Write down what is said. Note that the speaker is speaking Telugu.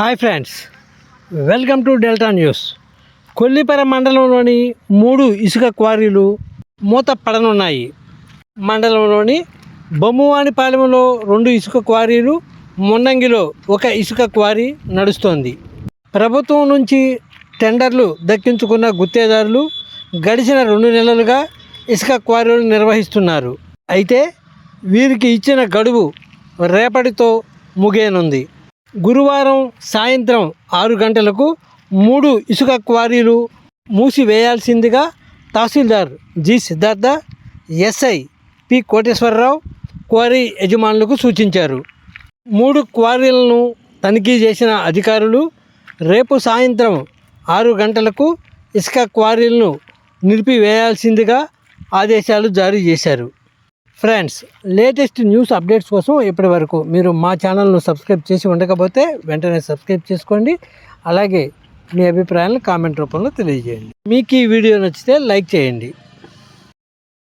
Hi friends welcome to delta news. Kollipara మండలంలోని మూడు ఇసుక క్వారీలు మూత పడనున్నాయి. మండలంలోని బొమ్మవాణిపాలెంలో రెండు ఇసుక క్వారీలు మున్నంగిలో ఒక ఇసుక క్వారీ నడుస్తోంది. ప్రభుత్వం నుంచి టెండర్లు దక్కించుకున్న గుత్తేదారులు గడిచిన రెండు నెలలుగా ఇసుక క్వారీలు నిర్వహిస్తున్నారు. అయితే వీరికి ఇచ్చిన గడువు రేపటితో ముగియనుంది. గురువారం సాయంత్రం ఆరు గంటలకు మూడు ఇసుక క్వారీలు మూసివేయాల్సిందిగా tahsildar G Siddhartha SI P Koteswararao quarry యజమానులకు సూచించారు. మూడు క్వారీలను తనిఖీ చేసిన అధికారులు రేపు సాయంత్రం ఆరు గంటలకు ఇసుక క్వారీలను నిలిపివేయాల్సిందిగా ఆదేశాలు జారీ చేశారు. ఫ్రెండ్స్ లేటెస్ట్ న్యూస్ అప్డేట్స్ కోసం ఇప్పటి వరకు మీరు మా ఛానల్ను సబ్స్క్రైబ్ చేసి ఉండకపోతే వెంటనే సబ్స్క్రైబ్ చేసుకోండి. అలాగే మీ అభిప్రాయాలను కామెంట్ రూపంలో తెలియజేయండి. మీకు ఈ వీడియో నచ్చితే లైక్ చేయండి.